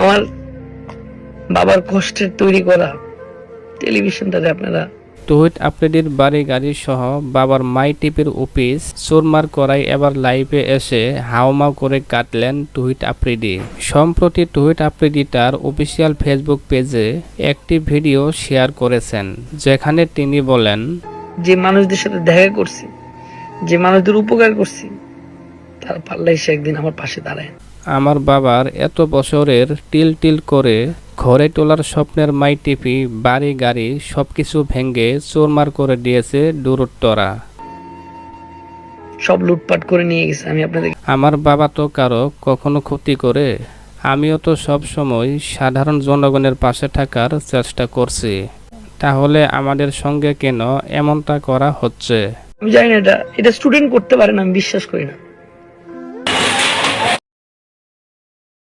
আমার বাবার কষ্টের তৈরি করা টেলিভিশনটাতে আপনারা তহিদ আফ্রিদির বাড়ি গাড়ি সহ বাবার মাই টিপের অফিস চোরমার করাই এবার লাইভে এসে হাওমাও করে কাটলেন তহিদ আফ্রিদি সম্প্রতি তহিদ আফ্রিদি তার অফিসিয়াল ফেসবুক পেজে একটি ভিডিও শেয়ার করেছেন যেখানে তিনি বলেন যে মানুষদের সাথে দেখা করছি যে মানুষদের উপকার করছি তার পাল্লা এসে একদিন আমার পাশে দাঁড়ায়। আমার বাবার এত বছরের টিল টিল করে ঘরে তোলার স্বপ্নের মাই টিপি বাড়ি গাড়ি সবকিছু ভেঙে চোরমার করে দিয়েছে দূরত্বরা সব লুটপাট করে নিয়ে গেছে আমি আপনাদের আমার বাবা তো কারও কখনো ক্ষতি করে আমিও তো সব সময় সাধারণ জনগণের পাশে থাকার চেষ্টা করছি। তাহলে আমাদের সঙ্গে কেন এমনটা করা হচ্ছে? আমি জানি না এটা এটা স্টুডেন্ট করতে পারে না আমি বিশ্বাস করি না।